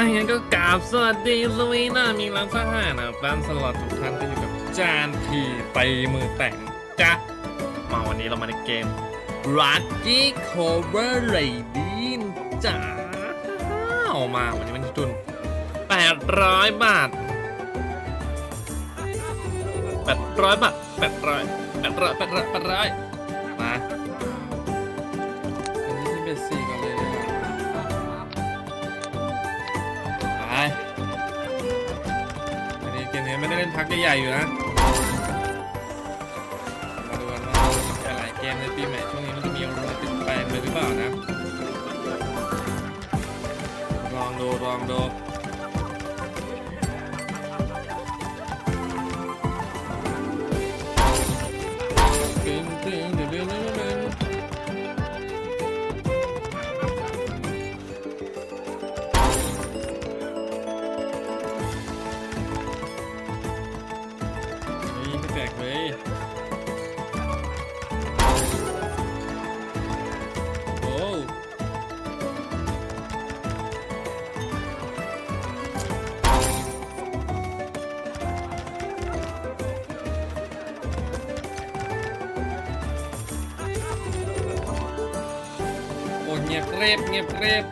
อะงั้นก็กราบสวัสดีลุยน้ามีรังสหานะครับด้านสลอดทุกท่านที่อยู่กับจานทีตีมือแต่งจ้ะมาวันนี้เรามาในเกม Rocky Cover Lady จ้าเอามาวันนี้มันทุน800 บาท 800 บาท 800 800 800 800มาอันนี้ที่เป็นสี่ก่อนเลย ไม่ได้เล่นพักใหญ่ๆอยู่นะมาดูกันว่าจะหลายเกมในปีใหม่ช่วงนี้มันจะมีอะไรเปลี่ยนแปลงไปหรือเปล่านะลองดูลองดู งียบเรียบเงียบเรียบ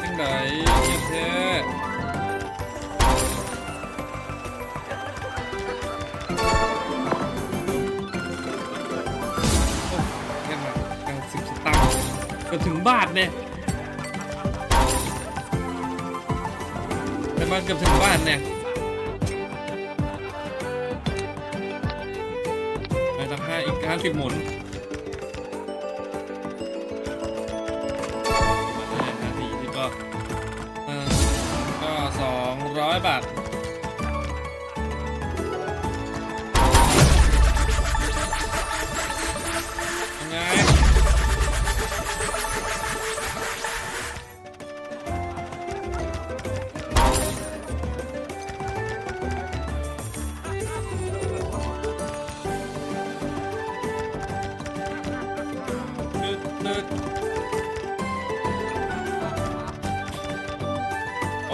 จังไดเงียบแท้โอ้เงียมากกำลังสิบสตางค์ก็ถึงบาทเนี่ยแต่มาเกือบถึงบ้านเนี่ย อีกห้าสิบหมุนมาเลยห้าสี่ที่ก็ก็สองร้อยบาท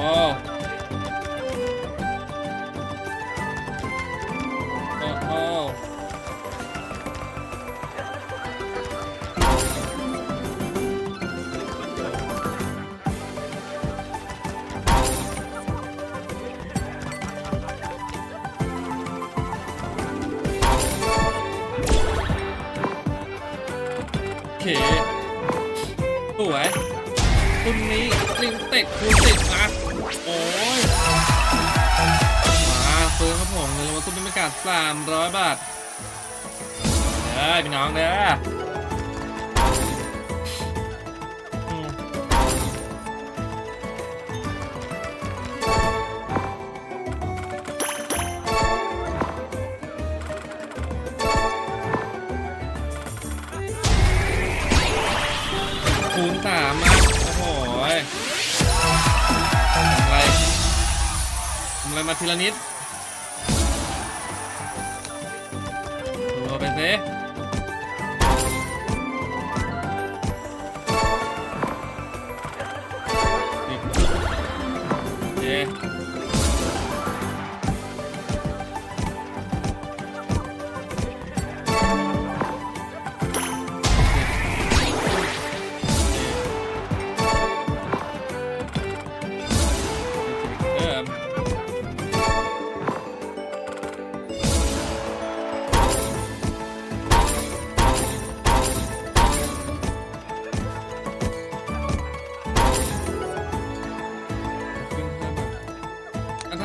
อ้โอ้โอ้โอเคสวยคุณนี้ลิงเต็กคูณสิบ ร้อยบาทเด้อพี่น้องเด้อคูณสามมาโอ้โหยทำอะไรอะไรมาทีละนิด ดูไปสิสิบเจ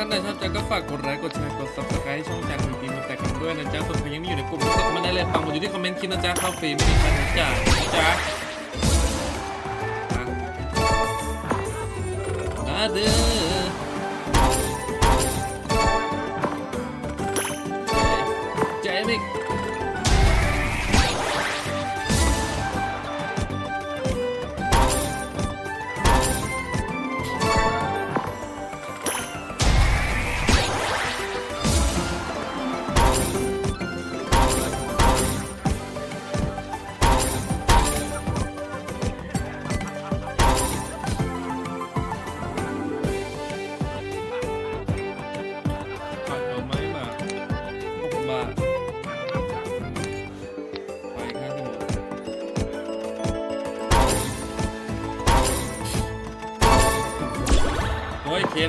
ถ้านไหนชอบใจก็ฝากกดไลค์กดแชร์กดซับสไครต์ช่องจานทีวีมาแต่กันด้วยนะจ๊ะส่วนใครยังไม่อยู่ในกลุ่มก็เข้ามาได้เลยปังหมดอยู่ที่คอมเมนต์คิดนะจ๊ะเข้าฟรีไม่มีค่าใช้จ่ายนะจ๊ะมาเด้อ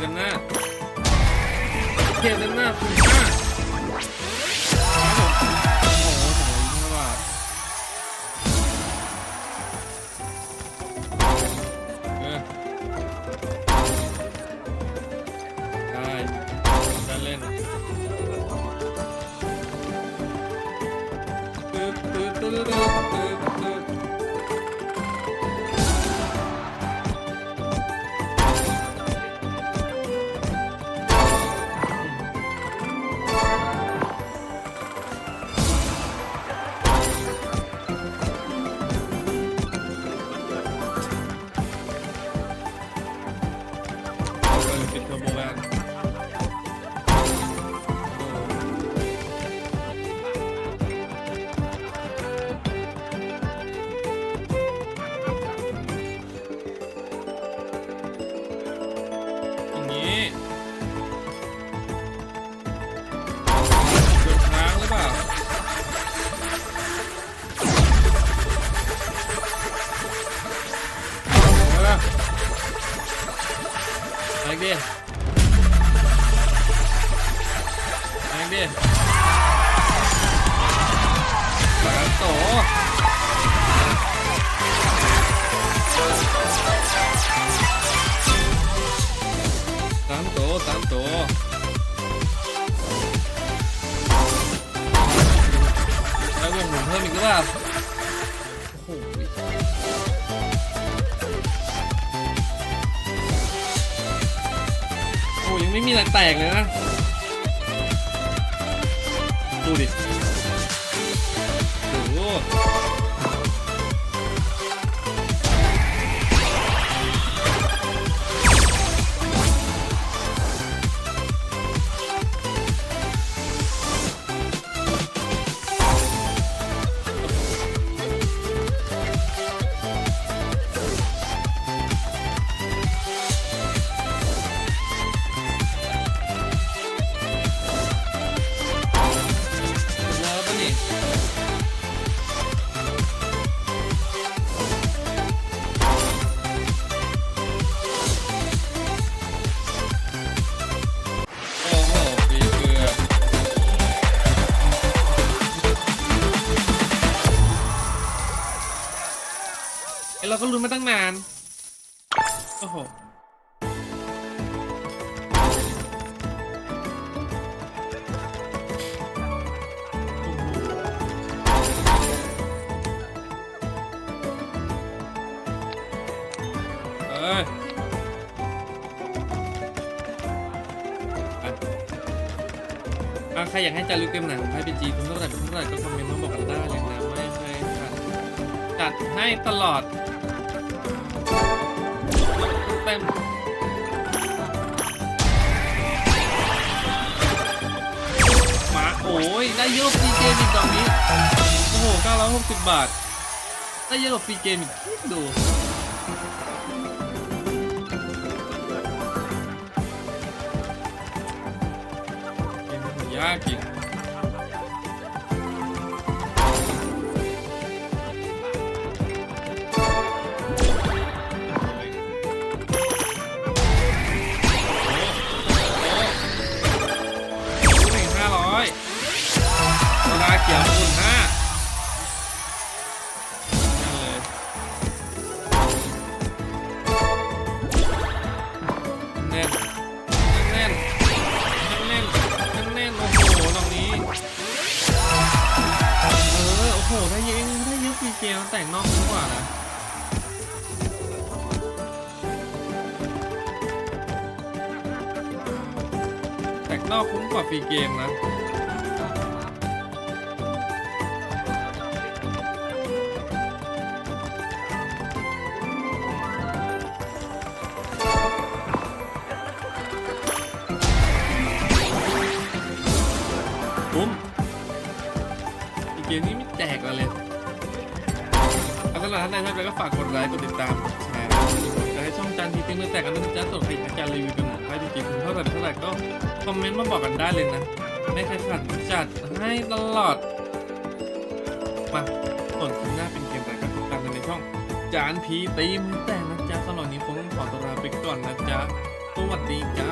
เต็มหน้าเคเต็มหน้าคุณห้าค đi Anh đi Bán tổ. Tám tổ, tám tổ. Đã buồn ngủ hơn mình các bạn ไม่มีอะไรแตกเลยนะ ดูดิโอ้ มาตั้งนาน โอ้โหเอ้ยใครอยากให้จารึกเกมไหนังของไพ่พีจีคุณเท่าไหร่เป็นเท่าไหร่ก็คอมเมนต์มาบอกกันได้เลยนะไม่เคยขัดจัดให้ตลอด เต็มมา โอ้ยได้เยอะฟรีเกมอีกตอนนี้ โอ้โห 960 บาท ได้เยอะกว่าฟรีเกมอีกคิดดูยากจริง กคุ้มกว่าฟรีเกมนะคุ้มอีเกมนี้ไม่แจกอะไรเลยเอาสำหรับท่านใดชอบก็ฝากกดไลค์กดติดตามแชร์จะให้ช่องจานทีตีมือแตกกันนะจ๊ะส่วนใครอากให้การรีวิวเป็น หนังไพ่ดีๆคุณเท่าไหร่เท่าไหร่ก็คอมเมนต์มาบอกกันได้เลยนะไม่เคยขัดจัดให้ตลอด มาส่วนคลิปหน้าเป็นเกมอะไรก็ติดตามกันในช่อง จานพีตีมแต่นะจ๊ะสำหรับนนี้ผมต้องขอตัวลาไปก่อนนะจ๊ะสวัสดีจ้า